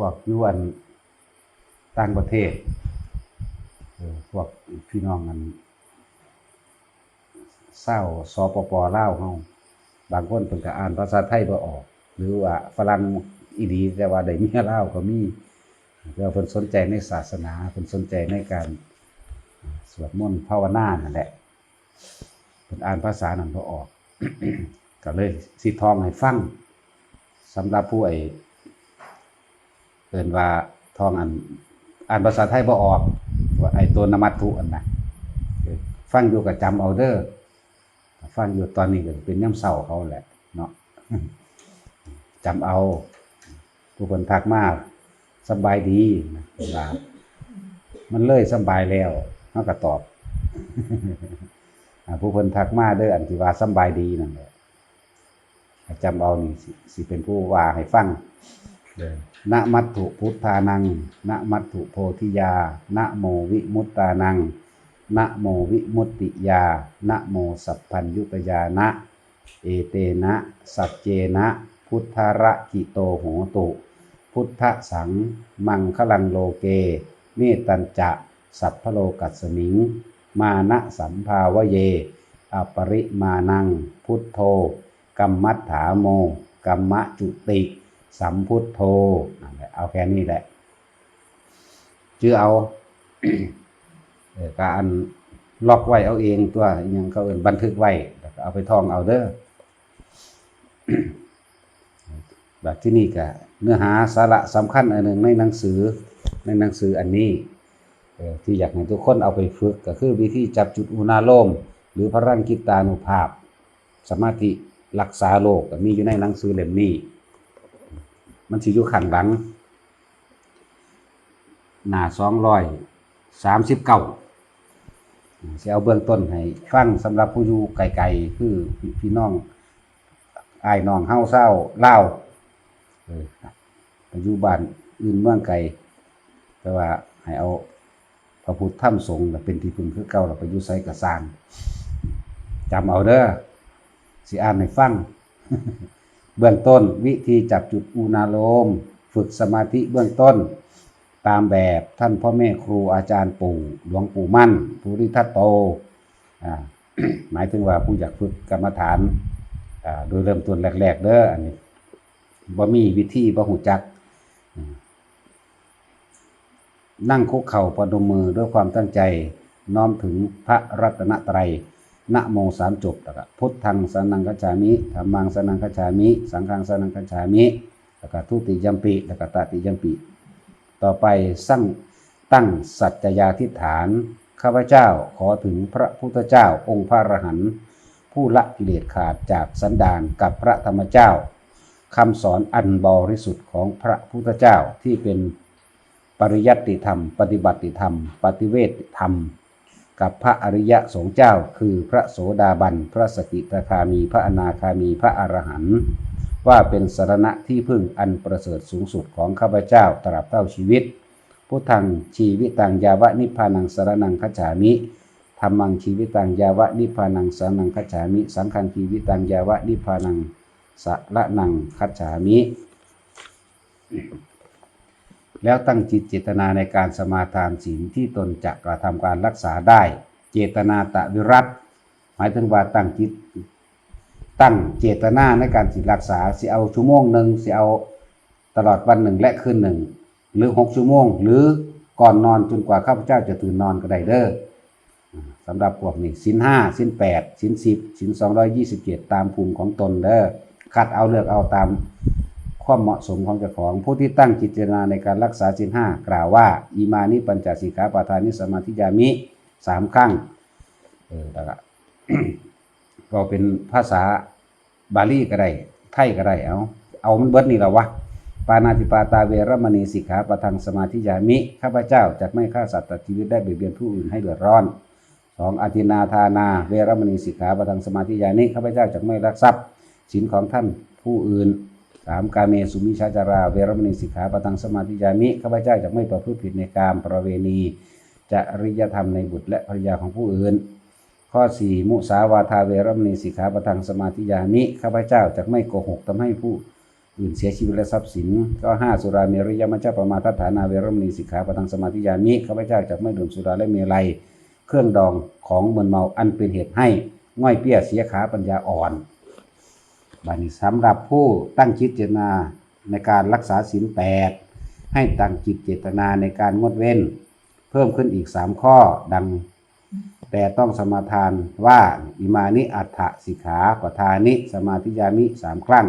วกอยวนต่างประเทศพวกพี่น้องกันเศร้าสปปเล่าเฮาบางคนเพิ่นก็อ่านภาษาไทยบ่ออก หรือว่าฝรั่งอีดีแต่ว่าได้เมียลาก็มีเพื่อเพิ่นสนใจในศาสนาเพิ่นสนใจในการสวดมนต์ภาวนานั่นแหละเพิ่นอ่านภาษานั้นบ่ออก ก็เลยสิทองให้ฟังสำหรับผู้ไอ้ เอินว่าท่องอันอ่านภาษาไทยบ่ออกว่าไอ้ตัวนมัตถุอันนะฟังอยู่ก็จำเอาเด้อฟังอยู่ตอนนี้ก็เป็นย่ำเศร้าเขาแหละ เนาะจำเอาผู้คนทักมากสบายดีนะวลามันเลยสบายแล้วเขาก็ตอบผู้คนทักมาเด้ออันที่ว่าสบายดีนั่นแหละจำเอานี่สิเป็นผู้ว่าให้ฟังนะมัตถุพุทธานังนะมัตถุโพธิยานะโมวิมุตตานังนะโมวิมุตติยานะโมสัพพัญยุตยานะ เอเตนะ สัจเจนะ พุทธระกิโตโหตุ พุทธสัง มังคลังโลเก เมตัญจะ สัพพโลกัสมิง มานะสัมภาวเย อปริมาณัง พุทโธ กัมมัฏฐาโม กัมมะจุติ สัมพุทโธเอาแค่นี้แหละชื่อเอาเอการล็อกไว้เอาเองตัวยังเขาเอินบันทึกไว้เอาไปท่องเอาเด้อแบบที่นี่ก็เนื้อหาสาระสำคัญอันหนึ่งในหนังสือในหนังสืออันนี้ที่อยากให้ทุกคนเอาไปฝึกก็คือวิธีจับจุดอุณาโลม หรือพระรังกิตานุภาพ สมาธิรักษาโลกมีอยู่ในหนังสือเล่มนี้ มันสิอยู่ข้างหลัง หน้าสองร้อยสามสิบเก้าสิเอาเบื้องต้นให้ฟังสำหรับผู้อยู่ไกลๆคือพี่พี่น้องอ้ายน้องเฮาเศร้าเล่าออไปอยู่บ้านอื่นเมืองไกลแต่ว่าให้เอาพระพุทธธรรมสงฆ์เป็นที่พึ่งคือเก่าเราไปอยู่ไสกระสร้างจำเอาเด้อสิอ่านให้ฟัง เบื้องต้นวิธีจับจุดอุณาโลม ฝึกสมาธิเบื้องต้น ตามแบบท่านพ่อแม่ครูอาจารย์ปู่หลวงปู่มั่นภูริทัตโตหมายถึงว่าผู้อยากฝึกกรรมฐานโดยเริ่มต้นแรก ๆ เด้ออันนี้บ่มีวิธีบ่หูจัก นั่งคุกเข่าประนมมือด้วยความตั้งใจน้อมถึงพระรัตนตรัย นะโมสามจบแล้วก็พุทธังสนังกัจฉามิธรรมังสนังกัจฉามิ สังฆังสนังกัจฉามิแล้วก็ทุติยัมปิแล้วก็ตติยัมปิต่อไปสร้างตั้งสัจจยาธิฐาน ข้าพเจ้าขอถึงพระพุทธเจ้าองค์พระอรหันต์ผู้ละกิเลสขาดจากสันดานกับพระธรรมเจ้าคำสอนอันบริสุทธิ์ของพระพุทธเจ้าที่เป็นปริยัติธรรม ปฏิบัติธรรม ปฏิเวทธรรม กับพระอริยสงฆ์เจ้า คือพระโสดาบัน พระสกิทาคามี พระอนาคามี พระอรหันต์ว่าเป็นสรณะที่พึ่งอันประเสริฐสูงสุดของข้าพเจ้าตราบเท่าชีวิต พุทธังชีวิตังยาวะนิพพานังสารนังคัจามิธรรมังชีวิตังยาวะนิพพานังสารนังคัจามิ สังฆังชีวิตังยาวะนิพพานังสระนังคัจามิ แล้วตั้งจิตเจตนาในการสมาทานศีลที่ตนจะกระทำการรักษาได้ เจตนาตะวิรัตหมายถึงว่าตั้งจิตตั้งเจตนาในการจิตรักษาสิเอาชั่วโมงหนึ่งสิเอาตลอดวันหนึ่งและคืนหนึ่ง หรือหกชั่วโมง หรือก่อนนอนจนกว่าข้าพเจ้าจะตื่นนอนก็ได้เด้อสำหรับพวกนี้สินห้าสินแปดสินสิบสินสองร้อยยี่สิบเจ็ดตามภูมิของตนเด้อคัดเอาเลือกเอาตาม ความเหมาะสมของเจ้าของ ผู้ที่ตั้งจิตเจตนาในการรักษาศีลห้ากล่าวว่าอีมานิปัญจสิขาปทานิสมาธิยามิสามครั้งเออแล้วก็ก็เป็นภาษาบาลีก็ได้ไทยก็ได้เอาเอามันเบิดนี่และวะปานาติปาตาเวรมณีสิกขาปทังสมาธิยามิข้าพเจ้าจะไม่ฆ่าสัตว์ตัดชีวิตได้เบียดเบียนผู้อื่นให้เดือดร้อนสองอธินาทานา เวรมณีสิกขาปทังสมาธิยามิข้าพเจ้าจะไม่ลักทรัพย์สินของท่านผู้อื่น สามกาเมสุมิชาจารา เวรมณีสิกขาปตังสมาธิยามิข้าพเจ้าจะไม่ประพฤติผิดในการประเวณีจะริยธรรมในบุตรและภรรยาของผู้อื่น ข้อ 4 มุสาวาทาเวรมณีสิกขาปทังสมาธิยามิข้าพเจ้าจะไม่โกหกทำให้ผู้อื่นเสียชีวิตและทรัพย์สินก็ห้าสุราเมรยมัจจปมาทัฐานาเวรมณีสิกขาปะทังสมาธิยามิข้าพเจ้าจะไม่ดื่มสุราและเมลัย เครื่องดองของมึนเมาอันเป็นเหตุให้ง่อยเปี้ยเสียขาปัญญาอ่อน บัดนี้สำหรับผู้ตั้งจิตเจตนาในการรักษาศีลแปดให้ตั้งจิตเจตนาในการงดเว้น เพิ่มขึ้นอีกสามข้อดัง แต่ต้องสมาทานว่าอิมานิอัฏฐสิกขากทานิ สมาธิยามิสามครั้ง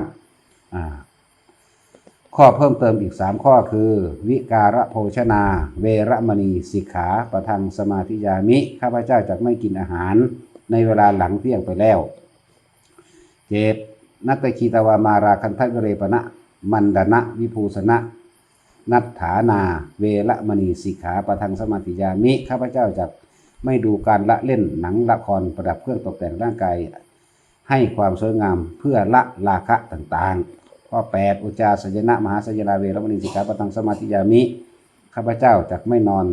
ข้อเพิ่มเติมอีกสามข้อคือ วิการะโภชนา เวรมณีสิกขาประทังสมาธิยามิ ข้าพเจ้าจะไม่กินอาหารในเวลาหลังเที่ยงไปแล้วเจต นัตคีตวามาราคันทะเรปณะมันดนะวิภูสนะ นัตถานา เวรมณีสิกขาประทังสมาธิยามิข้าพเจ้าจะไม่ดูการละเล่นหนังละครประดับเครื่องตกแต่งร่างกายให้ความสวยงามเพื่อละราคะต่างๆ ข้อ 8 อุจจาสยนะมหาสยนาเวรมณีสิกขาประทังสมาธิยามิ ข้าพเจ้าจะไม่นอน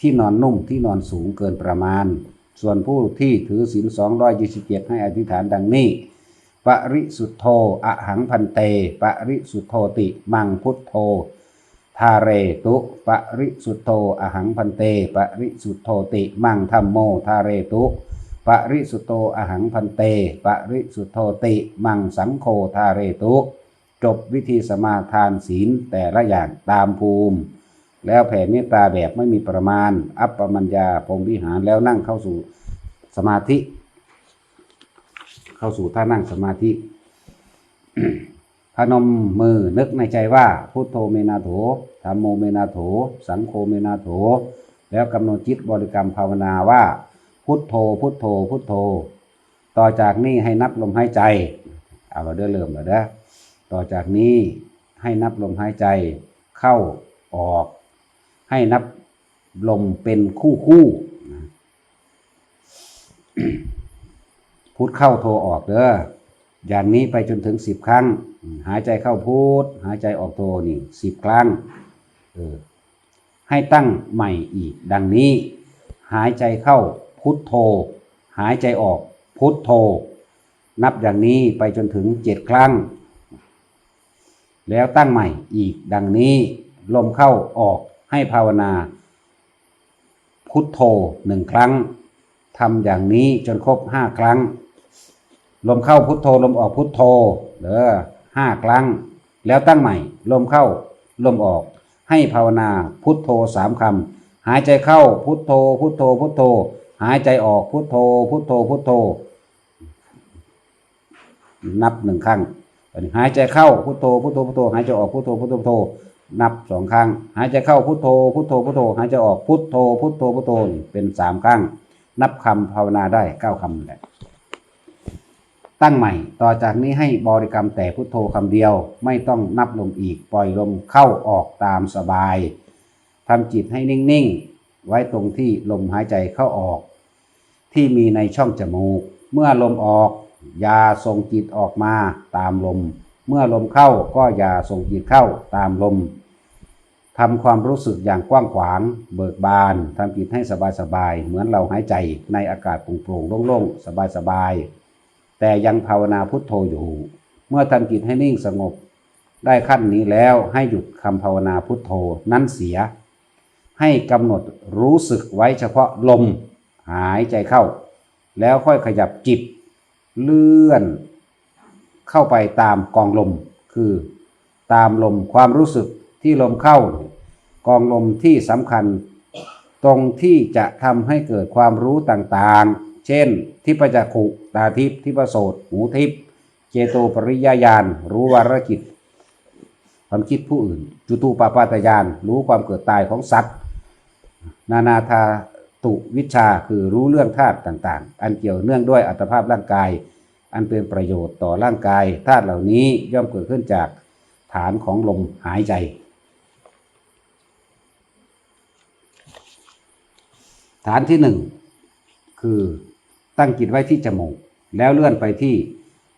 ที่นอนนุ่มที่นอนสูงเกินประมาณ ส่วนผู้ที่ถือศีล227ให้อธิษฐานดังนี้ ปริสุทธโธอหังพันเต ปริสุทธโธติมังพุทโธทาเรตุปริสุทธโธอหังพันเต ปริสุทธโธติมังธรรมโมทาเรตุปริสุทธโธอหังพันเต ปริสุทธโธติมังสังโฆทาเรตุจบวิธีสมาทานศีลแต่ละอย่างตามภูมิ แล้วแผ่เมตตาแบบไม่มีประมาณ อัปปมัญญาพรมวิหารแล้วนั่งเข้าสู่สมาธิ เข้าสู่ท่านั่งสมาธิพนมมือนึกในใจว่าพุทโธเมนาโถธรรมโมเมนาโถ สังโฆเมนาโถ แล้วกำหนดจิตบริกรรมภาวนาว่า พุทโธ พุทโธ พุทโธ ต่อจากนี้ให้นับลมหายใจเอาเราเด้อเริ่มแล้วเด้อต่อจากนี้ให้นับลมหายใจเข้าออก ให้นับลมเป็นคู่คู่ พุทเข้าโทออกเด้ออย่างนี้ไปจนถึงสิบครั้ง หายใจเข้าพุทหายใจออกโทนี่สิบครั้งเออให้ตั้งใหม่อีก ดังนี้ หายใจเข้าพุทโธหายใจออกพุทโธนับอย่างนี้ไปจนถึงเจ็ดครั้ง แล้วตั้งใหม่อีก ดังนี้ลมเข้าออกให้ภาวนา พุทโธหนึ่งครั้งทำอย่างนี้จนครบห้าครั้ง ลมเข้าพุทโธลมออกพุทโธเด้อห้าครั้ง แล้วตั้งใหม่ ลมเข้าลมออก ให้ภาวนาพุทโธสามคำหายใจเข้าพุทโธ พุทโธ พุทโธ หายใจออกพุทโธ พุทโธ พุทโธ นับหนึ่งครั้งหายใจเข้าพุทโธพุทโธพุทโธหายใจออกพุทโธพุทโธพุทโธ นับสองครั้ง หายใจเข้าพุทโธพุทโธพุทโธ หายใจออกพุทโธพุทโธพุทโธเป็นสามครั้ง นับคำภาวนาได้เก้าคำแหละ ตั้งใหม่ ต่อจากนี้ให้บริกรรมแต่พุทโธคำเดียว ไม่ต้องนับลมอีก ปล่อยลมเข้าออกตามสบายทำจิตให้นิ่ง ๆ ไว้ตรงที่ลมหายใจเข้าออก ที่มีในช่องจมูก เมื่อลมออก อย่าส่งจิตออกมาตามลม เมื่อลมเข้าก็อย่าส่งจิตเข้าตามลมทำความรู้สึกอย่างกว้างขวาง เบิกบานทำจิตให้สบายๆ เหมือนเราหายใจในอากาศโปร่งๆโล่งๆ สบายๆ แต่ยังภาวนาพุทโธอยู่ เมื่อทำจิตให้นิ่งสงบ ได้ขั้นนี้แล้วให้หยุดคำภาวนาพุทโธนั้นเสีย ให้กำหนดรู้สึกไว้เฉพาะลมหายใจเข้า แล้วค่อยขยับจิตเลื่อน เข้าไปตามกองลม คือตามลมความรู้สึกที่ลมเข้ากองลมที่สำคัญ ตรงที่จะทำให้เกิดความรู้ต่างๆ เช่น ทิพจักขุตาทิพย์ทิพโสตหูทิพย์เจโตปริยญาณรู้วารกิจ ความคิดผู้อื่น จุตูปปาตญาณรู้ความเกิดตายของสัตว์ นานาธาตุวิชาคือรู้เรื่องธาตุต่างๆ อันเกี่ยวเนื่องด้วยอัตภาพร่างกาย อันเป็นประโยชน์ต่อร่างกายธาตุเหล่านี้ย่อมเกิดขึ้นจากฐานของลมหายใจฐานที่หนึ่งคือ ตั้งจิตไว้ที่จมูก แล้วเลื่อนไปที่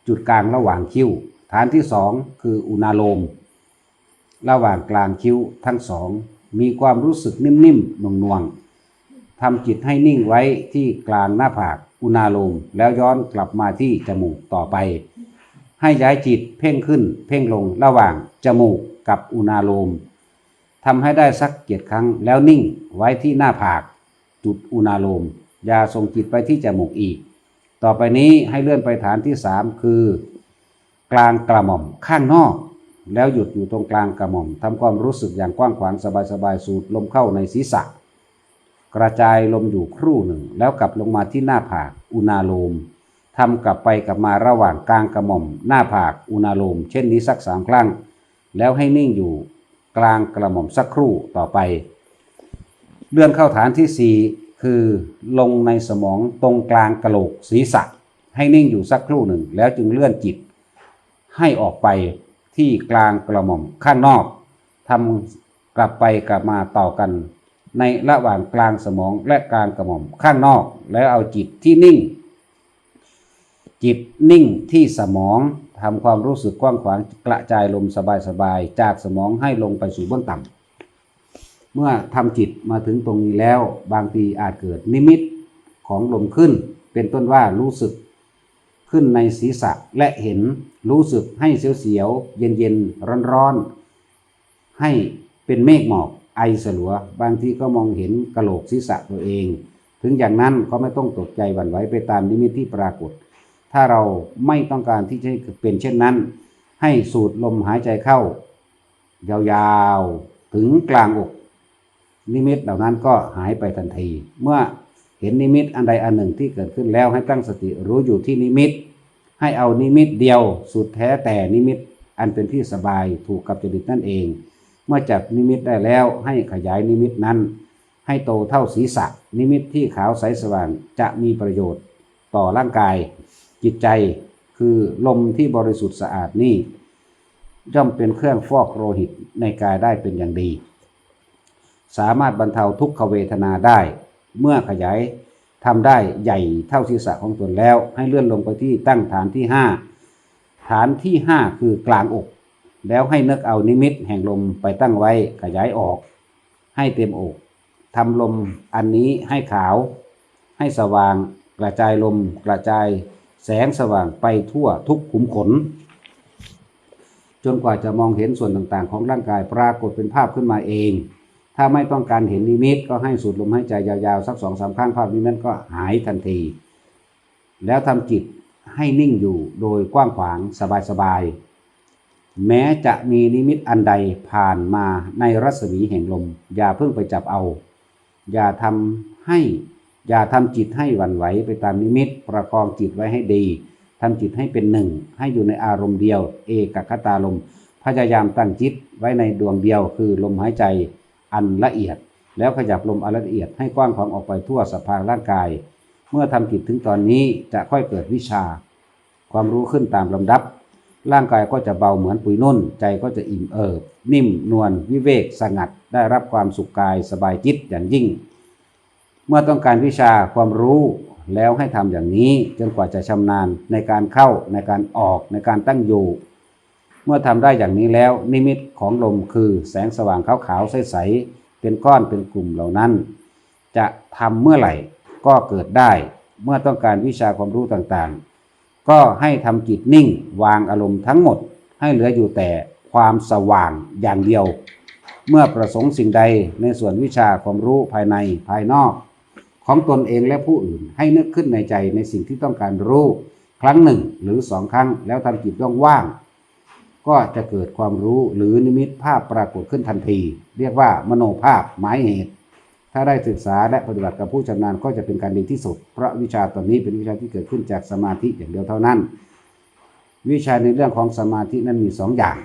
จุดกลางระหว่างคิ้ว ฐานที่สองคืออุณาโลม ระหว่างกลางคิ้วทั้งสอง มีความรู้สึกนิ่มๆหน่วงๆทำจิตให้นิ่งไว้ที่กลางหน้าผากอุณาโลม แล้วย้อนกลับมาที่จมูกต่อไป ให้ย้ายจิตเพ่งขึ้น เพ่งลงระหว่างจมูกกับอุณาโลมทำให้ได้สักเกียรติครั้งแล้วนิ่งไว้ที่หน้าผากจุดอุณาโลม อย่าส่งจิตไปที่จมูกอีก ต่อไปนี้ให้เลื่อนไปฐานที่สามคือกลางกระหม่อมข้างนอก แล้วหยุดอยู่ตรงกลางกระหม่อมทำความรู้สึกอย่างกว้างขวางสบายๆสูดลมเข้าในศีรษะ กระจายลมอยู่ครู่หนึ่ง แล้วกลับลงมาที่หน้าผากอุณาโลมทำกลับไปกลับมาระหว่างกลางกระหม่อม หน้าผากอุณาโลม เช่นนี้สักสามครั้ง แล้วให้นิ่งอยู่กลางกระหม่อมสักครู่ต่อไป เลื่อนเข้าฐานที่สี่ คือลงในสมองตรงกลางกะโหลกศีรษะ ให้นิ่งอยู่สักครู่หนึ่ง แล้วจึงเลื่อนจิต ให้ออกไปที่กลางกระหม่อมข้างนอกทำกลับไปกลับมาต่อกัน ในระหว่างกลางสมองและกลางกระหม่อมข้างนอก แล้วเอาจิตที่นิ่ง จิตนิ่งที่สมองทำความรู้สึกกว้างขวางกระจายลมสบายๆจากสมองให้ลงไปสู่เบื้องต่ำ เมื่อทำจิตมาถึงตรงนี้แล้ว บางทีอาจเกิดนิมิตของลมขึ้น เป็นต้นว่ารู้สึกขึ้นในศีรษะและเห็นรู้สึกให้เสียวๆ เย็นๆ ร้อนๆ ให้เป็นเมฆหมอกไอสลัว บางทีก็มองเห็นกระโหลกศีรษะตัวเอง ถึงอย่างนั้นก็ไม่ต้องตกใจหวั่นไหวไปตามนิมิตที่ปรากฏ ถ้าเราไม่ต้องการที่จะเป็นเช่นนั้น ให้สูดลมหายใจเข้า ยาวๆ ถึงกลางอก นิมิตเหล่านั้นก็หายไปทันที เมื่อเห็นนิมิตอันใดอันหนึ่งที่เกิดขึ้นแล้วให้ตั้งสติรู้อยู่ที่นิมิต ให้เอานิมิตเดียวสุดแท้แต่นิมิตอันเป็นที่สบายถูกกับจริตนั่นเอง เมื่อจับนิมิตได้แล้วให้ขยายนิมิตนั้น ให้โตเท่าศีรษะ นิมิตที่ขาวใสสว่างจะมีประโยชน์ต่อร่างกาย จิตใจคือลมที่บริสุทธิ์สะอาดนี่ย่อมเป็นเครื่องฟอกโลหิตในกายได้เป็นอย่างดี สามารถบรรเทาทุกขเวทนาได้ เมื่อขยายทำได้ใหญ่เท่าศีรษะของตนแล้ว ให้เลื่อนลงไปที่ตั้งฐานที่5ฐานที่5คือกลางอก แล้วให้นึกเอานิมิตแห่งลมไปตั้งไว้ขยายออก ให้เต็มอกทำลมอันนี้ให้ขาว ให้สว่างกระจายลมกระจายแสงสว่างไปทั่วทุกขุมขน จนกว่าจะมองเห็นส่วนต่างๆ ของร่างกายปรากฏเป็นภาพขึ้นมาเอง ถ้าไม่ต้องการเห็นนิมิตก็ให้สูดลมหายใจยาวๆ สักสองสามครั้งภาพนิมิตก็หายทันที แล้วทำจิตให้นิ่งอยู่โดยกว้างขวางสบายๆ แม้จะมีนิมิตอันใดผ่านมาในรัศมีแห่งลม อย่าเพิ่งไปจับเอา อย่าทำให้อย่าทำจิตให้หวั่นไหวไปตามนิมิต ประคองจิตไว้ให้ดีทำจิตให้เป็นหนึ่ง ให้อยู่ในอารมณ์เดียว เอกคตาลม พยายามตั้งจิตไว้ในดวงเดียวคือลมหายใจ อันละเอียด แล้วขยับลมอันละเอียดให้กว้างขวางออกไปทั่วสภาร่างกาย เมื่อทำจิตถึงตอนนี้จะค่อยเกิดวิชา ความรู้ขึ้นตามลำดับ ร่างกายก็จะเบาเหมือนปุยนุ่น ใจก็จะอิ่มเอิบ นิ่มนวลวิเวกสงัด ได้รับความสุขกายสบายจิตอย่างยิ่ง เมื่อต้องการวิชาความรู้แล้วให้ทำอย่างนี้จนกว่าจะชำนาญในการเข้าในการออกในการตั้งอยู่ เมื่อทำได้อย่างนี้แล้ว นิมิตของลมคือแสงสว่างขาวๆใสๆเป็นก้อนเป็นกลุ่มเหล่านั้น จะทำเมื่อไหร่ก็เกิดได้ เมื่อต้องการวิชาความรู้ต่างๆ ก็ให้ทำจิตนิ่งวางอารมณ์ทั้งหมด ให้เหลืออยู่แต่ความสว่างอย่างเดียว เมื่อประสงค์สิ่งใดในส่วนวิชาความรู้ภายในภายนอก ของตนเองและผู้อื่นให้นึกขึ้นในใจในสิ่งที่ต้องการรู้ ครั้งหนึ่งหรือสองครั้งแล้วทำจิตว่างๆ ก็จะเกิดความรู้หรือนิมิตภาพปรากฏขึ้นทันที เรียกว่ามโนภาพหมายเหตุ ถ้าได้ศึกษาและปฏิบัติกับผู้ชำนาญก็จะเป็นการดีที่สุด เพราะวิชาตอนนี้เป็นวิชาที่เกิดขึ้นจากสมาธิอย่างเดียวเท่านั้น วิชาในเรื่องของสมาธินั้นมีสองอย่าง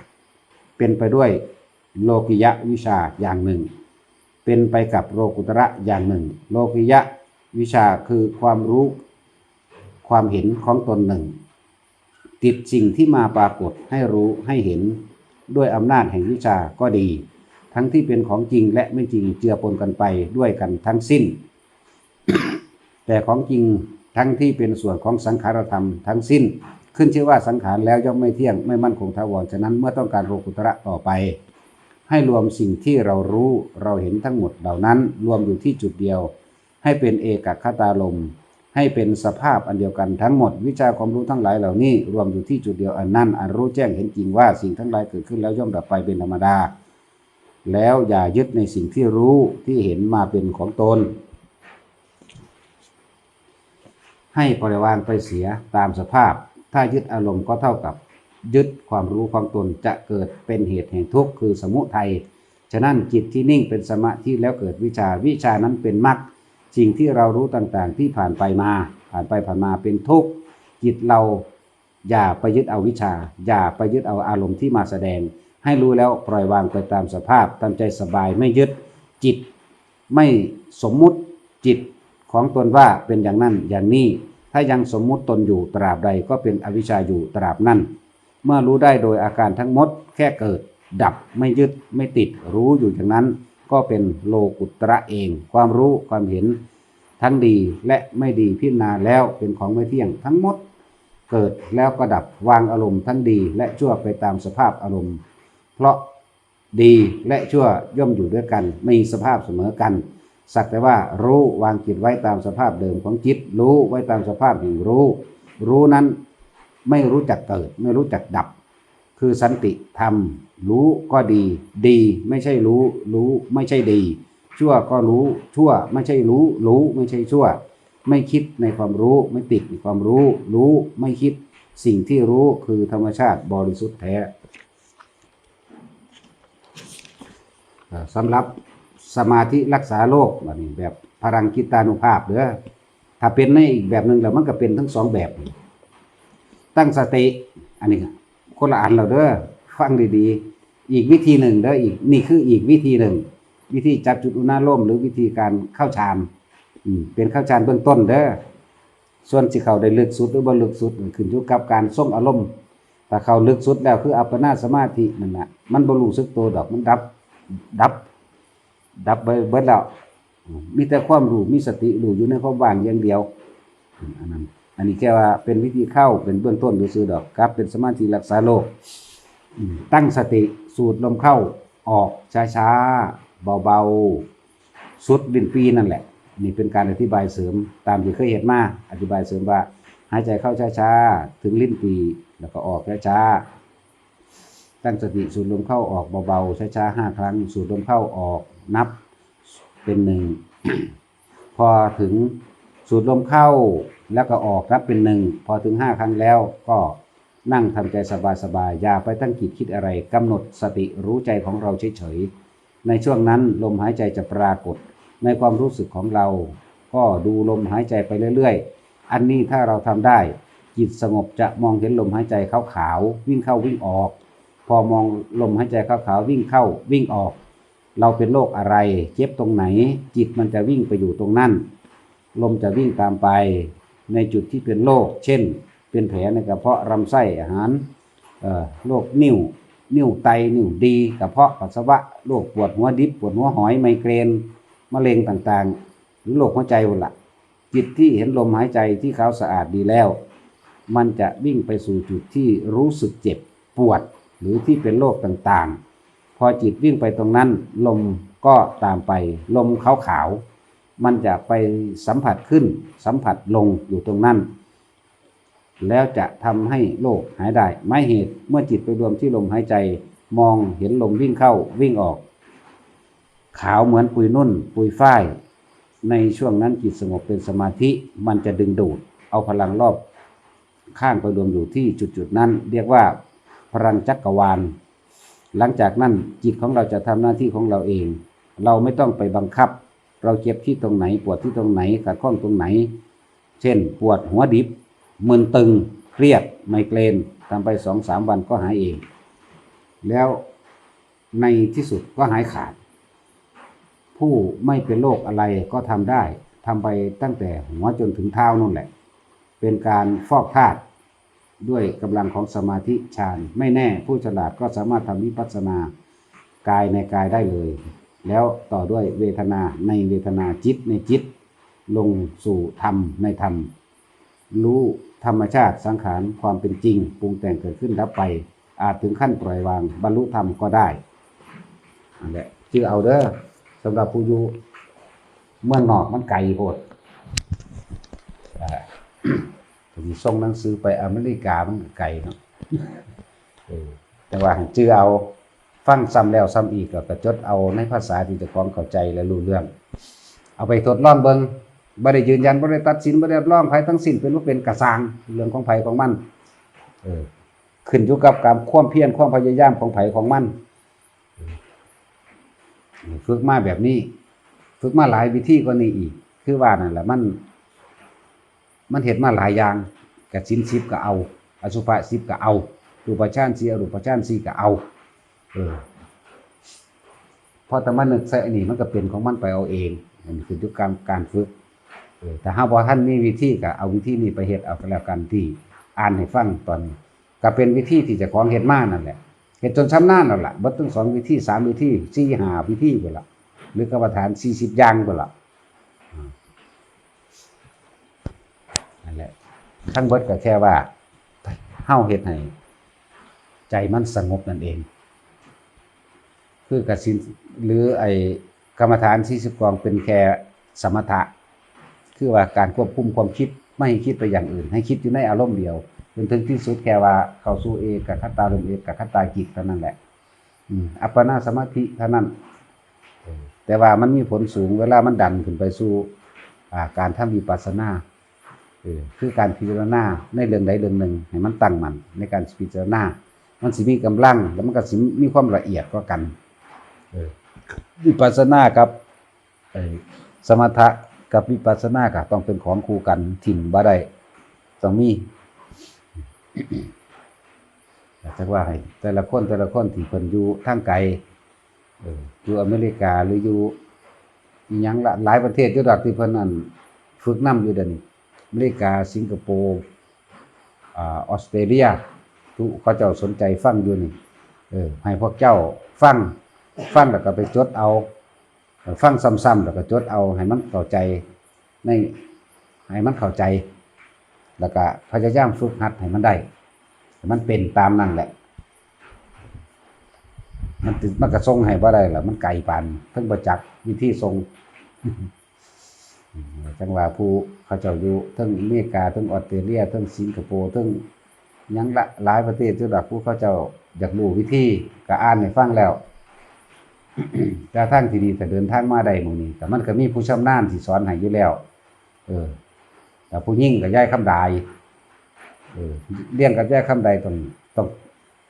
เป็นไปด้วยโลกิยะวิชาอย่างหนึ่ง เป็นไปกับโลกุตระอย่างหนึ่ง โลกิยะวิชาคือความรู้ความเห็นของตนหนึ่ง ติดสิ่งที่มาปรากฏให้รู้ให้เห็นด้วยอำนาจแห่งวิชาก็ดี ทั้งที่เป็นของจริงและไม่จริงเจือปนกันไปด้วยกันทั้งสิ้น แต่ของจริงทั้งที่เป็นส่วนของสังขารธรรมทั้งสิ้น ขึ้นชื่อว่าสังขารแล้วย่อมไม่เที่ยงไม่มั่นคงถาวรฉะนั้นเมื่อต้องการโลกุตระต่อไป ให้รวมสิ่งที่เรารู้เราเห็นทั้งหมดเหล่านั้น รวมอยู่ที่จุดเดียว ให้เป็นเอกคตารม ให้เป็นสภาพอันเดียวกันทั้งหมด วิชาความรู้ทั้งหลายเหล่านี้ รวมอยู่ที่จุดเดียวอันนั้นอันรู้แจ้งเห็นจริงว่าสิ่งทั้งหลายเกิดขึ้นแล้วย่อมดับไปเป็นธรรมดา แล้วอย่ายึดในสิ่งที่รู้ที่เห็นมาเป็นของตน ให้ปล่อยวางไปเสียตามสภาพ ถ้ายึดอารมณ์ก็เท่ากับยึดความรู้ของตนจะเกิดเป็นเหตุแห่งทุกข์คือสมุทัยฉะนั้นจิตที่นิ่งเป็นสมาธิแล้วเกิดวิชาวิชานั้นเป็นมรรค สิ่งที่เรารู้ต่างๆ ที่ผ่านไปมา ผ่านไปผ่านมาเป็นทุกข์จิตเราอย่าไปยึดเอาวิชา อย่าไปยึดเอาอารมณ์ที่มาแสดง ให้รู้แล้วปล่อยวางไปตามสภาพทำใจสบายไม่ยึดจิต ไม่สมมุติจิตของตนว่าเป็นอย่างนั้นอย่างนี้ ถ้ายังสมมุติตนอยู่ตราบใดก็เป็นอวิชชาอยู่ตราบนั้น เมื่อรู้ได้โดยอาการทั้งหมดแค่เกิด ดับไม่ยึดไม่ติดรู้อยู่อย่างนั้น ก็เป็นโลกุตระเอง ความรู้ความเห็นทั้งดีและไม่ดีพิจารณาแล้วเป็นของไม่เที่ยงทั้งหมด เกิดแล้วก็ดับวางอารมณ์ทั้งดีและชั่วไปตามสภาพอารมณ์ เพราะดีและชั่วย่อมอยู่ด้วยกันไม่มีสภาพเสมอกัน สักแต่ว่ารู้วางจิตไว้ตามสภาพเดิมของจิต รู้ไว้ตามสภาพแห่งรู้ รู้นั้นไม่รู้จักเกิด ไม่รู้จักดับ คือสันติธรรม รู้ก็ดี ดีไม่ใช่รู้ รู้ไม่ใช่ดี ชั่วก็รู้ ชั่วไม่ใช่รู้ รู้ไม่ใช่ชั่ว ไม่คิดในความรู้ ไม่ติดในความรู้ รู้ไม่คิด สิ่งที่รู้คือธรรมชาติบริสุทธิ์แท้สำหรับสมาธิรักษาโรคแบบนี้แบบพลังกิตานุภาพเด้อถ้าเป็นในอีกแบบหนึ่งแล้วมันก็เป็นทั้งสองแบบ ตั้งสติอันนี้ คนละอันเราเด้อฟังดีๆ อีกวิธีหนึ่งเด้ออีกนี่คืออีกวิธีหนึ่ง วิธีจับจุดอุณาโลมหรือวิธีการเข้าฌานเป็นเข้าฌานเบื้องต้นเด้อส่วนสิเขาได้ลึกสุดหรือบ่ลึกสุดขึ้นอยู่กับการส่งอารมณ์ถ้าเขาลึกสุดแล้วคืออัปปนาสมาธินั่นน่ะมันบ่รู้สึกตัวดอกมันดับดับ ดับไปเบิดแล้วมีแต่ความรู้มีสติรู้อยู่ในความว่างอย่างเดียวอันนั้น อันนี้แค่ว่าเป็นวิธีเข้าเป็นเบื้องต้นดูซื่อดอกครับ เป็นสมาธิรักษาโรคตั้งสติสูดลมเข้าออกช้าๆเบาๆสุดลิ้นปีนั่นแหละ นี่เป็นการอธิบายเสริมตามที่เคยเห็นมาอธิบายเสริมว่า หายใจเข้าช้าๆถึงลิ้นปีแล้วก็ออกช้าๆตั้งสติสูดลมเข้าออกเบาๆช้าๆห้าครั้ง สูดลมเข้าออกนับเป็นหนึ่งพอถึงสูดลมเข้า แล้วก็ออกนับเป็นหนึ่งพอถึงห้าครั้งแล้วก็นั่งทำใจสบายๆอย่าไปตั้งจิตคิดอะไรกำหนดสติรู้ใจของเราเฉยๆในช่วงนั้นลมหายใจจะปรากฏ ในความรู้สึกของเรา ก็ดูลมหายใจไปเรื่อยๆ อันนี้ถ้าเราทำได้ จิตสงบจะมองเห็นลมหายใจขาวๆวิ่งเข้าวิ่งออก พอมองลมหายใจขาวๆวิ่งเข้าวิ่งออก เราเป็นโรคอะไรเจ็บตรงไหน จิตมันจะวิ่งไปอยู่ตรงนั้นลมจะวิ่งตามไป ในจุดที่เป็นโรคเช่น เป็นแผลในกระเพาะลำไส้อาหารเอ่อโรคนิ่วนิ่วไตนิ่วดีกระเพาะปัสสาวะโรคปวดหัวดิบปวดหัวหอยไมเกรนมะเร็งต่างๆ หรือโรคหัวใจหมดละจิตที่เห็นลมหายใจที่เขาสะอาดดีแล้ว มันจะวิ่งไปสู่จุดที่รู้สึกเจ็บปวดหรือที่เป็นโรคต่างๆ พอจิตวิ่งไปตรงนั้น ลมก็ตามไป ลมขาวๆ มันจะไปสัมผัสขึ้น สัมผัสลงอยู่ตรงนั้น แล้วจะทำให้โรคหายได้ ไม่เหตุเมื่อจิตไปรวมที่ลมหายใจ มองเห็นลมวิ่งเข้าวิ่งออก ขาวเหมือนปุยนุ่น ปุยฝ้าย ในช่วงนั้นจิตสงบเป็นสมาธิมันจะดึงดูด เอาพลังรอบ ข้างไปรวมอยู่ที่จุดๆนั้น เรียกว่าพลังจักรวาล หลังจากนั้นจิตของเราจะทำหน้าที่ของเราเอง เราไม่ต้องไปบังคับ เราเจ็บที่ตรงไหน ปวดที่ตรงไหนขัดข้องตรงไหน เช่น ปวดหัวดิบมึนตึงเครียดไมเกรนทำไปสองสามวันก็หายเอง แล้วในที่สุดก็หายขาด ผู้ไม่เป็นโรคอะไรก็ทำได้ทำไปตั้งแต่หัวจนถึงเท้านั่นแหละ เป็นการฟอกธาตุด้วยกำลังของสมาธิฌานไม่แน่ผู้ฉลาดก็สามารถทำวิปัสสนากายในกายได้เลย แล้วต่อด้วยเวทนาในเวทนาจิตในจิต ลงสู่ธรรมในธรรม รู้ธรรมชาติสังขารความเป็นจริงปรุงแต่งเกิดขึ้นแล้วไป อาจถึงขั้นปล่อยวาง บรรลุธรรมก็ได้นั่นแหละชื่อเอาเด้อสำหรับผู้อยู่เมื่อนอกมันไกลโพดอ่าสิส่งหนังสือไปอเมริกามันไกลเนาะแต่ว่าให้จื้อเอา ฟังซ้ำแล้วซ้ำอีกแล้วก็จดเอาในภาษาที่เจ้าของเข้าใจและรู้เรื่อง เอาไปทดลองเบิ่งบ่ได้ยืนยันบ่ได้ตัดสินบ่ได้รับรองไผทั้งสิ้นเป็นว่าเป็นกระสางเรื่องของไผของมันเออขึ้นอยู่กับการความเพียรความพยายามของไผของมันฝึกมาแบบนี้ ฝึกมาหลายวิธีกว่านี้อีก คือว่านั่นแหละมัน มันเห็นมาหลายอย่างกับสินสิบก็เอา อสุภะสิบก็เอารูปฌานสีอรูปฌานสีก็เอา เออพอแต่มันนึกใส่อันนี้มันก็เป็นของมันไปเอาเองอันนี้คือยุคการการฝึกเออแต่ถ้าพอท่านมีวิธีก็เอาวิธีนี้ไปเฮ็ดเอาก็แล้วกันที่อ่านให้ฟังตอนนี้ก็เป็นวิธีที่จะของเฮ็ดมานั่นแหละเฮ็ดจนชำนาญแล้วล่ะบ่ต้องสองวิธีสามวิธีสี่หาวิธีพุ่นล่ะหรือกรรมฐานสี่สิบอย่างพุ่นล่ะนั่นแหละทั้งเบิดก็แค่ว่าเฮาเฮ็ดให้ใจมันสงบนั่นเอง คือกสินหรือไอกรรมฐานสี่สิบกองเป็นแค่สมถะ คือว่าการควบคุมความคิดไม่ให้คิดไปอย่างอื่น ให้คิดอยู่ในอารมณ์เดียวจนถึงที่สุดแค่ว่าเข้าสู่เอกกับคตาลมเอกกับคตาจิตเท่านั้นแหละอัปปนาสมาธิเท่านั้น แต่ว่ามันมีผลสูงเวลามันดันขึ้นไปสู่าการทำวิปัสสนาคือการพิจารณาในเรื่องใดเรื่องหนึ่งให้มันตั้งมันในการพิจารณามันสิมีกำลังแล้วมันก็สิมีความละเอียดกว่ากัน วิปัสสนากับสมถะกับวิปัสสนาก็ต้องเป็นของคู่กันถิ่มบ่ได้ต้องมีอยากจะว่าให้แต่ละคนแต่ละคนที่เพิ่นอยู่ทางไกลอยู่อเมริกาหรืออยู่ยังละหลายประเทศอยู่ดอกที่เพิ่นนั่นฝึกนํอยู่เดี๋ยวนี้อเมริกาสิงคโปร์อ่าออสเตรเลียทุกเขาเจ้าสนใจฟังอยู่นี่เออให้พวกเจ้าฟัง ฟังแล้วก็ไปจดเอา ฟังซ้ำๆแล้วก็จดเอาให้มันเข้าใจในให้มันเข้าใจ แล้วก็พยายามฝึกหัดให้มันได้ มันเป็นตามนั่นแหละ มันติดมันกระทรงให้บ่ได้ล่ะมันไกลปานเพิ่งประจักษ์วิธีทรงจังหว่าผู้เขาเจ้าอยู่ทั้งอเมริกาทั้งออสเตรเลียทั้งสิงคโปร์ทั้งยังละหลายประเทศที่ดอกผู้เขาเจ้าอยากรู้วิธีก็อ่านให้ฟังแล้ว กระทั่งที่ดีแต่เดินทางมาได้หมู่นี้แต่มันก็มีผู้ชำนาญที่สอนให้อยู่แล้ว เออ แต่ผู้ยิ่งก็ย้ายคำดายเออเรียนกับแยกคำใดต้องต้อง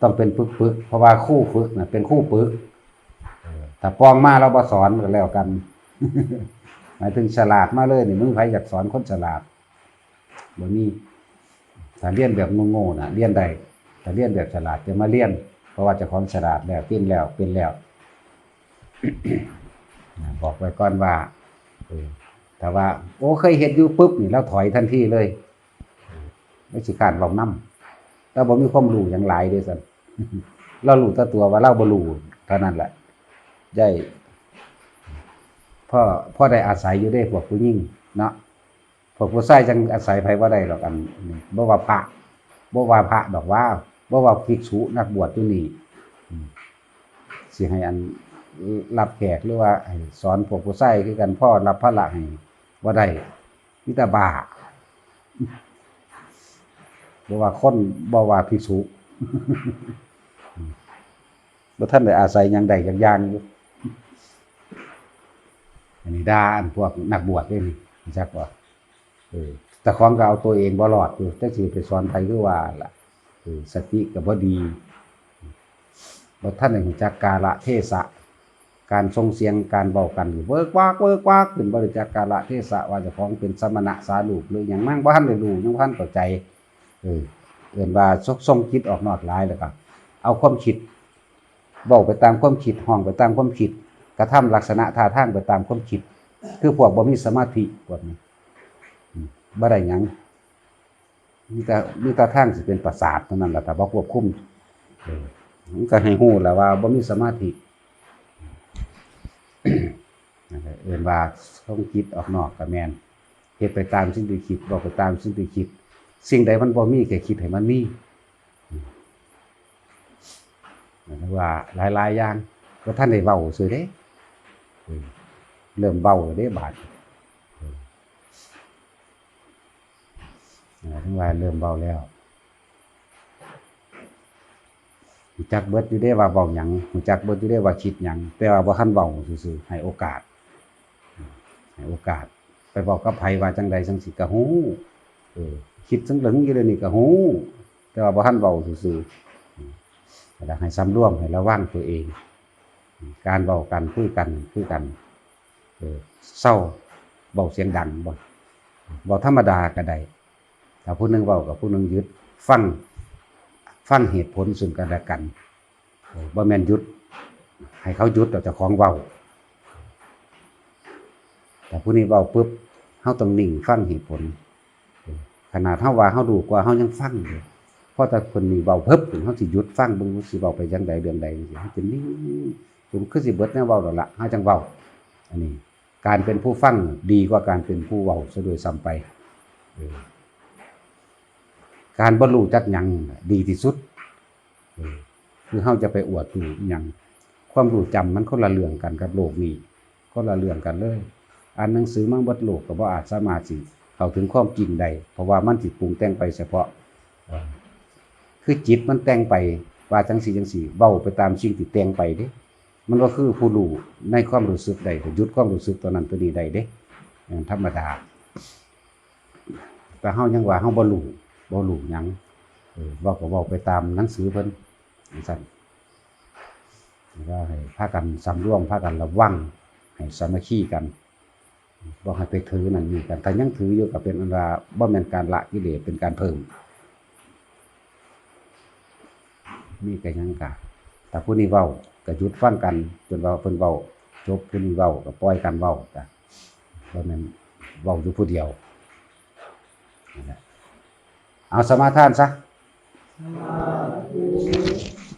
ต้องเป็นปึกปึกๆเพราะว่าคู่ฝึกนะเป็นคู่ปึกเออถ้าปองมาเราบ่สอนก็แล้วกัน หมายถึงฉลาดมาเลยนี่มึงใครอยากสอนคนฉลาดบ่มีถ้าเรียนแบบโง่ๆนะเรียนได้ถ้าเรียนแบบฉลาดจะมาเรียน เพราะว่าจะของฉลาดแล้วเป็นแล้วเป็นแล้ว บอกไว้ก่อนว่าเออแต่ว่า โอ้เคยเห็นอยู่ปุ๊บนี่แล้วถอยทันทีเลยไม่สิการเว้านำเราบ่มีความรู้อย่างหลายด้อซั่นเรารู้แต่ตัวว่าเราบ่รู้เท่านั้นแหละได้พ่อพ่อได้อาศัยอยู่ได้พวกผู้หญิงเนาะพวกผู้ชายจังอาศัยไผบ่ได้ดอกอันบ่ว่าพระบ่ว่าพระดอกว่าบ่ว่าภิกษุนักบวชอยู่นี่สิให้อัน รับแขกหรือว่าสอนพวกผู้ชายคือกันพ่อรับพระละให้บ่ได้มีแต่บ้าบ่ว่าคนบ่ว่าภิกษุบ่ท่านได้อาศัยยังใดอย่างย่างอยู่อันนี้ด่าอันพวกนักบวชด้นี่รู้จักบ่เออแต่ของก็เอาตัวเองบ่รอดอยู่แต่สิไปสอนไผคือว่าล่ะเออสติก็บ่ดีบ่ท่านได้รู้จักกาละเทศะ การส่งเสียงการเบากันเวิร์กวากเวิร์กวากขึ้นบรู้จักกาละเทศะว่าจ้าของเป็นสมณะสาลูกหรือหยังมั่งบ่ทันได้รู้ยังบ่ทันเข้าใจเออเอื่นว่าซกส่งคิดออกนอกหลายแล้วก็เอาความคิดเบอกไปตามความคิดห้องไปตามความคิด กระทำลักษณะท่าทางไปตามความคิด คือพวกบ่มีสมาธิพวกนี้อืมบ่ได้ยังมีแต่มีแต่ทางสิเป็นประสาทเท่านั้นแหละแต่บ่ควบคุมเออมันก็ให้ฮู้แล้วว่าบ่มีสมาธิ นั่นแหละเอื่นว่าส่งคิดออกนอกก็แมนเฮ็ดไปตามสิ่งที่คิดบอกไปตามสิ่งที่คิด สิ่งใดมันบ่มีแค่คิดให้มันมีนั่นแหละว่าหลายๆอย่างก็ท่านได้เว้าซื่อเด้เออเริ่มเว้าแล้วเด้บาดทั้งว่าเริ่มเบาแล้วรู้จักเบิดอยู่ได้ว่าเบาหยังรู้จักเบิดอยู่ได้ว่าคิดหยังแต่ว่าบ่ทันเบาซื่อๆให้โอกาส ให้โอกาส ไปบอกกับไผว่าจังใดจังสิก็ฮู้เออคิดจังหลึงอยู่เดี๋ยนี้ก็ฮู้แต่ว่าบ่ทันเบาซื่อๆแต่ให้สำรวมให้ระวังตัวเอง การเบากันคุยกันคุยกันเออเศร้าเบาเสียงดังบ่บ่ธรรมดาก็ได้ถ้าผู้นึงเบากับผู้นึงยุดฟังฟังเหตุผลซึ่งกันและกันบ่แม่นยุด ให้เขายุดเราจะของเว้า แต่ผู้นี้เว้าปุ๊บเฮาต้องนิ่งฟังเหตุผล ขนาดเฮาว่าเฮาดูกว่าเฮายังฟังเลยเพราะแต่คนนี้เว้าเพิบเฮาสิหยุดฟังเบิ่งสิเว้าไปจังใดเรื่องใดจังซี่เฮาจะนิ่งผมคือสิเบิดแนวเว้าแล้วละเฮาจังเว้าอันนี้ การเป็นผู้ฟังดีกว่าการเป็นผู้เว้าซะโดยซ้ำไปการบ่รู้จักยังดีที่สุดคือเฮาจะไปอวดรู้อิหยังความรู้จำมันคนละเรื่องกันกับโลกนี้คนละเรื่องกันเลย อ่านหนังสือมาเบิดโลกก็บ่อาจสามารถสิเข้าถึงความจริงได้เพราะว่ามันสิปรุงแต่งไปเฉพาะเออคือจิตมันแต่งไปว่าจังสี่จังสี่เว้าไปตามสิ่งที่แต่งไปเด้ มันก็คือผู้รู้ในความรู้สึกใดหยุดความรู้สึกตัวนั้นตัวนี้ใดเด้อย่างธรรมดาแต่เฮายังว่าเฮาบ่รู้บ่รู้หยังเออเว้าก็เว้าไปตามหนังสือเพิ่นจังซั่นก็ให้พากันสำรวมพากันระวังให้สามัคคีกัน บ่ให้ไปถือนั่นนี่กันแต่ยังถืออยู่ก็เป็นอันว่าบ่แม่นการละกิเลสเป็นการเพิ่มนี่ก็ยังกะแต่ผู้นี้เว้าก็หยุดฟังกัน จนว่าเพิ่นเว้าจบผู้นี้เว้าก็ปล่อยกันเว้าจ้ะเพราะนั้นเว้าอยู่ผู้เดียวเอาสมาทานซะสาธุ